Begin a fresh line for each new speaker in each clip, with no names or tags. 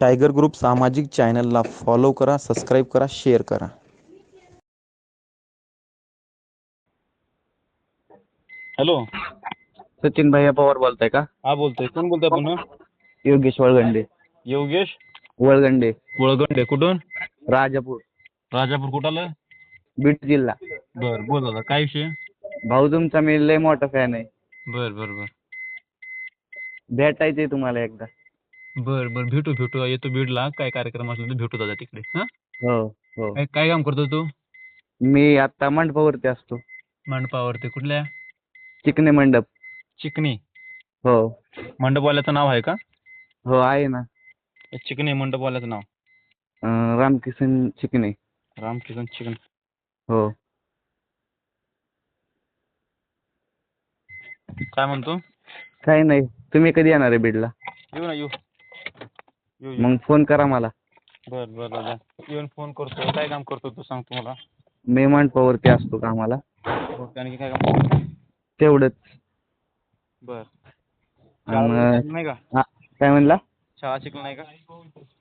Tiger group सामाजिक चॅनलला follow करा सबस्क्राईब करा शेअर करा.
हॅलो.
सचिन भैया पवार बोलताय का?
हा बोलतोय. कोण बोलतोय आपण
योगेश वळगंडे.
योगेश?
वळगंडे.
वळगंडे. कुठून?
राजापूर.
राजापूर कुठं आलं
बीड जिल्हा.
बर बोल दादा काय विषय?
भाऊ तुमचा मी लय मोठा फॅन आहे.
बर बर बर.
भेटायचंय तुम्हाला एकदा.
बर बर. भेटू भेटू. येतो बीडला. काय कार्यक्रम असला तर भेटू दादा तिकडे. हा?
हो हो.
काय काय काम करतो तू?
मी आता मंडपावरती असतो.
मंडपावरती. कुठल्या?
चिकणे मंडप.
चिकणी
हो.
मंडपवाल्याचं नाव आहे का?
हो आहे ना.
चिकणी मंडपवाल्याचं नाव.
अं, रामकिसन चिकणे
रामकिशन चिकन.
हो.
काय म्हणतो?
काही नाही. तुम्ही कधी येणार आहे बीडला?
येऊ ना येऊ.
मग फोन करा मला.
बर बर दादा येऊन फोन करतो. काय काम करतो तू सांगतो मला
मी मंडपावरती असतो कामाला.
ओके, आणखी काय काम करतो?
तेवढंच.
बर. शिकला नाही का?
हा, काय म्हणला?
शाळा शिकला नाही का?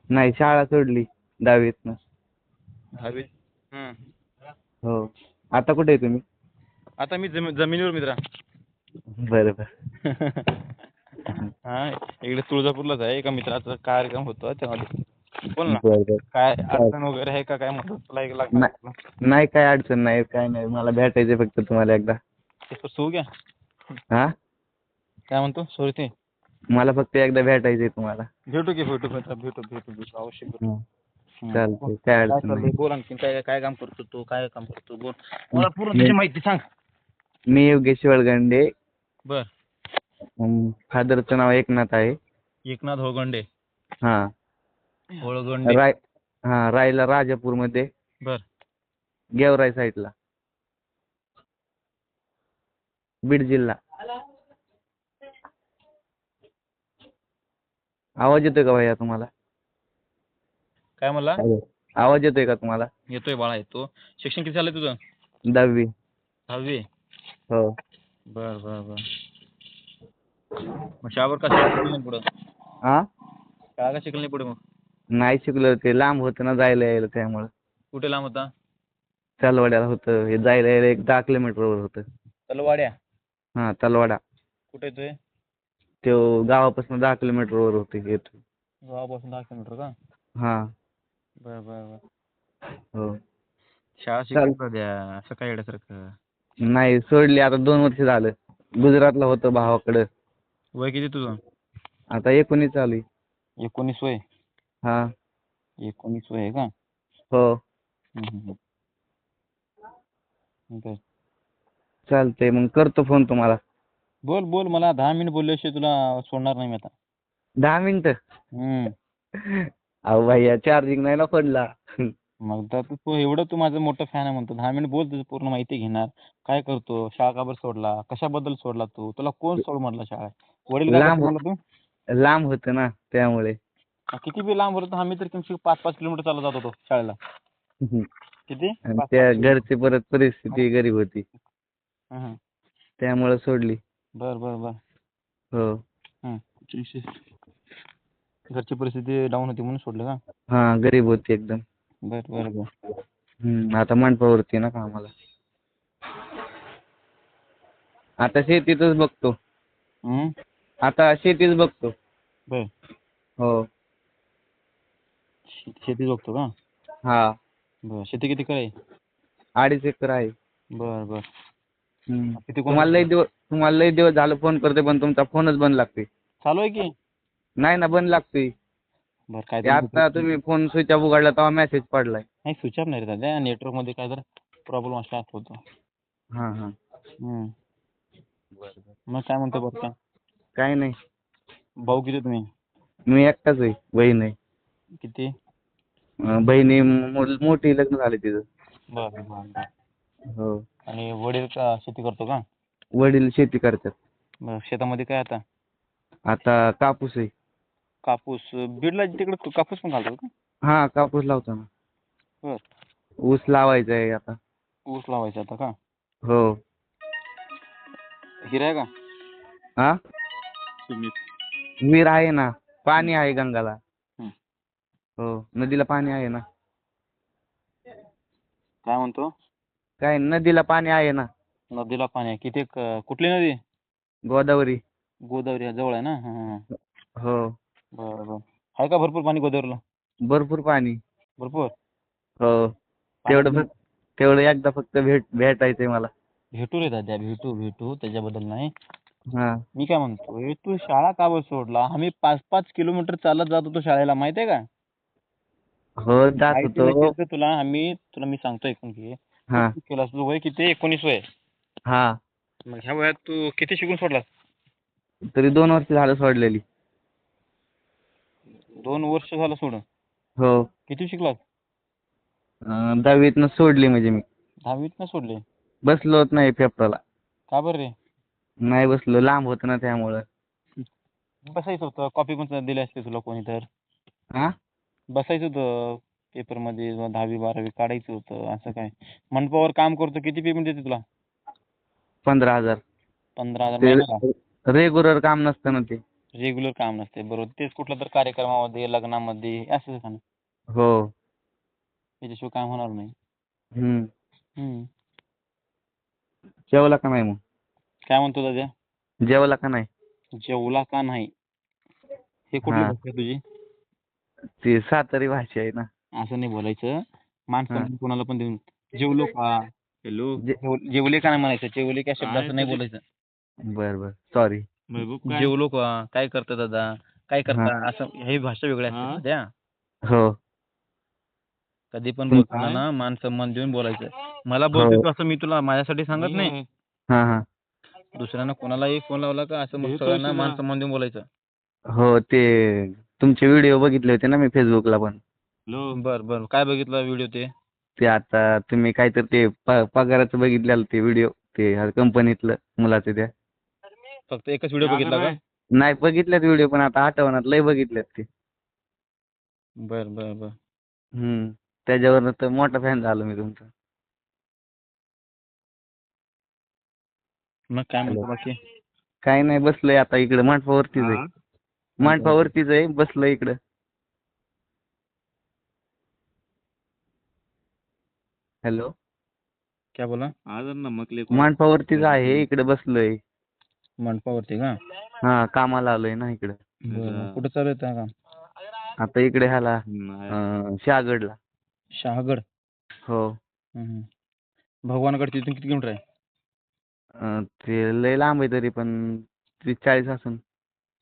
नाही शाळा सोडली दहावीतनं.
दहावी हम्म.
हो. आता कुठे आहे तुम्ही?
आता मी जमी जमिनीवर मित्रा.
बरं बरं.
हा इकडे तुळजापूरलाच आहे. एका मित्राचा कार्यक्रम होता त्यामध्ये. बोल ना.
बरं बरं.
काय अडचण वगैरे आहे का? काय म्हणतो तुला एक लाख
नाही. नाही काय अडचण नाही. काय नाही. मला भेटायचं फक्त तुम्हाला एकदा.
सू घ्या
हा?
काय म्हणतो? सॉरी ते.
मला फक्त एकदा भेटायचंय तुम्हाला.
भेटू की भेटू भेटू भेटू भेटू भेटू. अवश्य भेटू.
चालतंय. काय
काय
अडचण
चाललंय?
नाही.
बोल आणखी काय काय काम करतो तू? काय काम करतो? बोल. मला पूर्ण तुझी माहिती सांग.
मी योगेश वळगंडे
बर.
फादरचं नाव एकनाथ आहे.
एकनाथ होळगंडे
हा.
होळगंडे.
राय हा रायला राजापूरमध्ये.
बर.
गेवराई साईडला. बीड जिल्हा. आवाज येतोय का भैया तुम्हाला?
काय म्हणला?
आवाज येतोय का तुम्हाला?
येतोय बाळा येतो. शिक्षण किती झालंय तुझं?
दहावी.
दहावी?
हो.
बर बर बर. मग शाळावर का शिकलं नाही पुढं?
हा
शाळा का शिकलं नाही पुढे मग?
नाही शिकलो ते लांब होतं ना जायला यायला त्यामुळं.
कुठे लांब होता?
तलवाड्याला होतं हे जायला यायला एक दहा किलोमीटरवर होतं.
तलवाड्या?
हा तलवाडा.
कुठे येतोय?
तो गावापासून दहा किलोमीटरवर होते येतो
गावापासून दहा किलोमीटर का?
हा.
बर बर बर.
हो.
शाळा शिकायला द्या असं काय येण्यासारखं
नाही सोडली. आता दोन वर्ष झालं. गुजरातला होतं भावाकडं.
वय किती तुझं?
आता एकोणीस चालू आहे.
एकोणीस वय?
हा.
एकोणीस वय आहे का?
हो.
हम्म, हम्म, हम्म. बर.
चालतंय मग करतो फोन तुम्हाला.
बोल बोल मला दहा मिनिट बोलल्याशिवाय तुला सोडणार नाही मी आता.
दहा मिनिटं?
हम्म.
अहो भैया चार्जिंग नाही ना पडला
मग तर तू तू एवढं तू माझं मोठं फॅन आहे म्हणतो. दहा मिनिट बोल तुझी पूर्ण माहिती घेणार. काय करतो? शाळा का बरं सोडला? कशाबद्दल सोडला तू? तुला कोण सोड म्हटलं शाळा वडील
लांब
तू?
लांब होतं ना त्यामुळे.
किती बी लांब होतो आम्ही तर किमशी पाच पाच किलोमीटर चालत जात होतो शाळेला. किती?
आणि त्या. घरची परत परिस्थिती गरीब होती. त्यामुळे सोडली.
बर बर बर.
हो.
घरची परिस्थिती डाऊन होती म्हणून सोडलं का?
हा गरीब होती एकदम.
बर बर बर.
हम्म आता मंडपावरती ना कामाला. आता शेतीतच बघतो? आता शेतीच बघतो.
बर
हो.
शे- शेती बघतो का?
हा.
बर शेती किती काय
अडीच एकर आहे.
बर बर.
हम्म.
किती कोण
तुम्हाला लई दिवस तुम्हाला लई दिवस झालं फोन करते पण तुमचा फोनच बंद लागतोय.
चालू आहे की?
नाही ना बंद लागतोय.
बर काय
ते आता तुम्ही फोन स्विच ऑफ उघडला तेव्हा मेसेज पडलाय.
नाही स्विच ऑफ नाही रे दादा नेटवर्कमध्ये काय तर प्रॉब्लेम असला होतो
हा हा.
हम्म. मग काय म्हणतो बरं काय
काय नाही.
भाऊ किती तुम्ही?
मी एकटाच आहे बहीण आहे.
किती?
अं, बहिणी मो- मोठी लग्न झाले तिचं.
बर बर.
हो.
आणि वडील का शेती करतो का?
वडील शेती करतात.
बर शेतामध्ये काय आता?
आता कापूस आहे.
कापूस बीडला तिकडे कापूस पण घालतात का?
हा कापूस लावतो ना.
बर.
ऊस लावायचा आहे आता.
ऊस लावायचा आता का?
हो.
हिरा आहे का?
हा?
सुमित.
विहीर आहे ना पाणी आहे गंगाला.
हं.
हो नदीला पाणी आहे ना.
काय म्हणतो?
काय नदीला पाणी आहे ना.
नदीला पाणी आहे. किती क- कुठली नदी?
गोदावरी.
गोदावरी जवळ आहे ना? हां हां
हो.
बरं बरं. आहे का भरपूर पाणी गोदावरीला?
भरपूर पाणी.
भरपूर?
हो. तेवढं फक्त तेवढं एकदा फक्त भेट भेटायचंय मला.
भेटू रे दादा भेटू भेटू. त्याच्याबद्दल नाही.
हा.
मी काय म्हणतोय तू शाळा का बरं सोडला? आम्ही पाच पाच किलोमीटर चालत जात होतो शाळेला माहिती आहे का?
हो जात
माहिती
होतो.
नसेल तर तुला आम्ही तुला मी सांगतो ऐकून घे.
हा.
तू केलास तुझं वय किती? एकोणीस वय.
हा.
मग ह्या वयात तू किती शिकून सोडलास?
तरी दोन वर्ष झालं सोडलेली.
दोन वर्ष झालं सोडून.
हो.
किती शिकलास?
अं, दहावीतनं सोडली म्हणजे मी.
दहावीत ना सोडले
बसलोच नाही पेपरला
का बरं रे?
नाही बसलो लांब होतं ना त्यामुळं.
बसायचं होतं कॉपी पण दिली असते तुला कोणी तर.
हा
बसायचं होतं पेपरमध्ये मध्ये दहावी बारावी काढायचं होतं असं काय. मनपावर काम करतो किती पेमेंट देते तुला?
पंधरा हजार.
पंधरा हजार
रेग्युलर काम नसतं ना ते.
रेग्युलर काम नसते बरोबर. तेच कुठल्या तर कार्यक्रमामध्ये लग्नामध्ये असंच का ना.
हो.
त्याच्याशिवाय काम होणार नाही.
हम्म.
हम्म.
जेवला का नाही मग?
काय म्हणतो दादा?
जेवला का नाही?
जेवला का नाही? हे कुठली
हा.
भाषा आहे तुझी?
ती सातारी भाषा आहे ना.
असं नाही बोलायचं.
हा.
सन्मान कोणाला पण देऊन जेवलो का? हॅलो?
जे-
जेवले का नाही म्हणायचं? जेवले का शब्द असं नाही बोलायचं.
बर बर. सॉरी
जेवलो का? काय करता दादा? काय करता? असं हे भाषा वेगळ्या असतात द्या
हो.
कधी पण बोलताना ना मान सन्मान देऊन बोलायचं. मला बोलतोय तू असं मी तुला माझ्यासाठी सांगत नाही.
हा हा.
दुसऱ्यांना कोणालाही फोन लावला का? असं मग सगळ्यांना मान सन्मान देऊन बोलायचं.
हो ते तुमचे व्हिडिओ बघितले होते ना मी फेसबुकला पण.
बर बर. काय बघितलं व्हिडिओ ते?
ते आता तुम्ही काहीतरी ते प- पगाराचं बघितलेलं ते व्हिडिओ ते कंपनीतलं मुलाचं त्या
फक्त एकच व्हिडिओ बघितला का?
नाही बघितलेत व्हिडिओ पण आता आठवणात लय बघितलेत ते.
बर बर बर.
हम्म. त्याच्यावरनं तर मोठा फॅन झालो मी तुमचा.
मग काय म्हणतो. बाकी?
काय नाही बसलोय आता इकडे. मांडपावरतीच आहे. मांडपावरतीच आहे बसलोय इकडं. हॅलो.
काय बोला?
मांडपावरतीच आहे इकडे बसलोय.
मंडपावरती का?
हा कामाला आलोय ना इकडे.
बरं कुठं चालू आहे का
आता इकडे ह्याला अं, शहागडला.
शहागड?
हो.
हम्म. भगवानगड तिथून किती किलोमीटर आहे?
अं, ते लय लांब आहे तरी पण तीस चाळीस असून.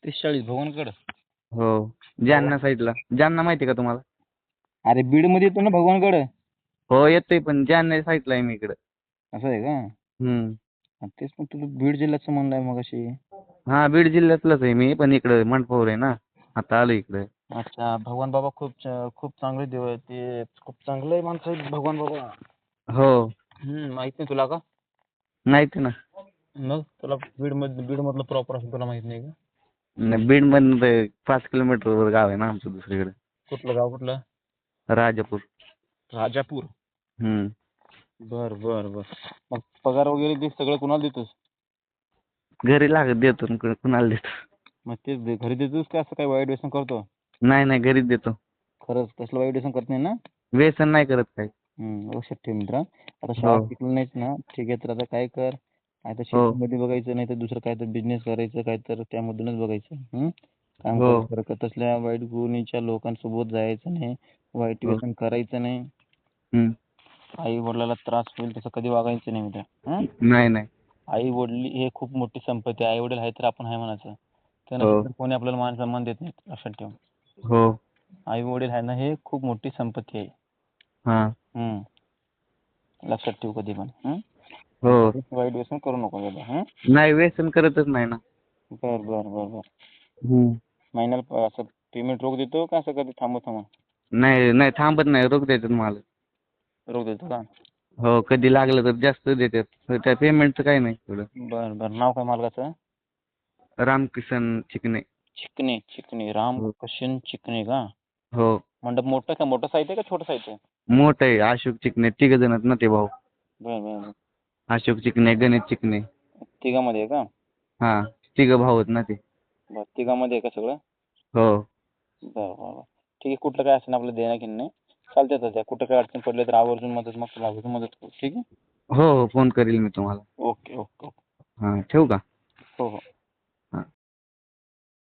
तीस चाळीस भगवानगड
हो. जालना साईडला जालना माहिती का तुम्हाला?
अरे बीडमध्ये येतो ना भगवानगड
हो येतोय पण जालना साईडला आहे मी इकडे.
असं आहे का?
हम्म.
हा, तेच पण तुझं बीड जिल्ह्याचं म्हणलंय मग अशी
हा बीड जिल्ह्यातलंच आहे मी पण इकडे मंडपावर आहे ना. आता आलो इकडे.
अच्छा भगवान बाबा खूप च- खूप चांगले देव आहेत. ते खूप चांगले माणसं आहेत भगवान बाबा.
हो.
हम्म माहीत नाही तुला का?
नाही ते ना.
मग तुला बीडमध्ये बीड मधलं प्रॉपर असं तुला माहीत नाही का?
नाही, बीड मधनं पाच किलोमीटर वर गाव आहे ना आमचं दुसरीकडे.
कुठलं गाव कुठलं?
राजापूर.
राजापूर?
हम्म.
बर बर बर. मग पगार वगैरे ते सगळं कुणाला देतोस?
घरी लागत देतो न कु- कुणाला देतो.
मग तेच दे- घरी देतोस का असं काही वाईट व्यसन करतो?
नाही नाही घरीच देतो.
खरंच तसलं वाईट व्यसन करत नाही ना?
व्यसन नाही करत काय
हम्म, लक्षात ठेव मित्रा आता शाळा
हो.
शिकलं नाहीस ना ठीक आहे तर आता काय कर तर
हो.
शेतीमध्ये बघायचं नाही तर दुसरं काय तर बिझनेस करायचं काय तर त्यामधूनच बघायचं हम्म? काम
हो.
करायचं बरं का तसल्या वाईट गुणीच्या लोकांसोबत जायचं नाही वाईट
हो.
व्यसन करायचं नाही
हम्म.
आई वडिलाला त्रास होईल तसं कधी वागायचं नाही मित्रा हं?
नाही नाही
आई वडील हे खूप मोठी संपत्ती आहे आई वडील आहे तर आपण आहे म्हणायचं त्या
हो.
कोणी आपल्याला मान सन्मान देत नाही लक्षात ठेव
हो
आई वडील आहे ना हे खूप मोठी संपत्ती आहे
हा.
लक्षात ठेव कधी पण हं?
हो.
वाईट व्यसन करू नको दादा?
नाही व्यसन करतच नाही ना.
बर बर बर बर. महिन्याला असं पेमेंट रोख देतो का असं कधी थांबत थांबा
नाही नाही थांबत नाही रोख देतात मला.
रोख देतो का?
हो कधी लागलं तर जास्त देतात. त्या पेमेंटचं काही नाही थोडं
बर बर. नाव काय मालकाचं?
रामकिसन चिकणे
चिकणे चिकणे राम
हो.
कशन चिकणे का?
हो.
मंडप मोठं का? मोठं साहित्य का छोटं साहित्य?
मोठं आहे. अशोक चिकणे तिघ जण आहेत ना ते भाऊ.
बर बर बर.
अशोक चिकणे गणेश चिकणे
तिघामध्ये आहे का?
हा. तिघ भाऊ आहेत ना ते.
बर तिघामध्ये आहे का सगळं?
हो.
बर बर बर. ठीक आहे कुठलं काय असेल आपलं देणं घेणं नाही. चालतंय तात्या कुठं काय अडचण पडली तर आवर्जून मदत मग तुला आवर्जून मदत करू. ठीक आहे?
हो हो. फोन करील मी तुम्हाला.
Okay okay okay.
हां ठेवू का?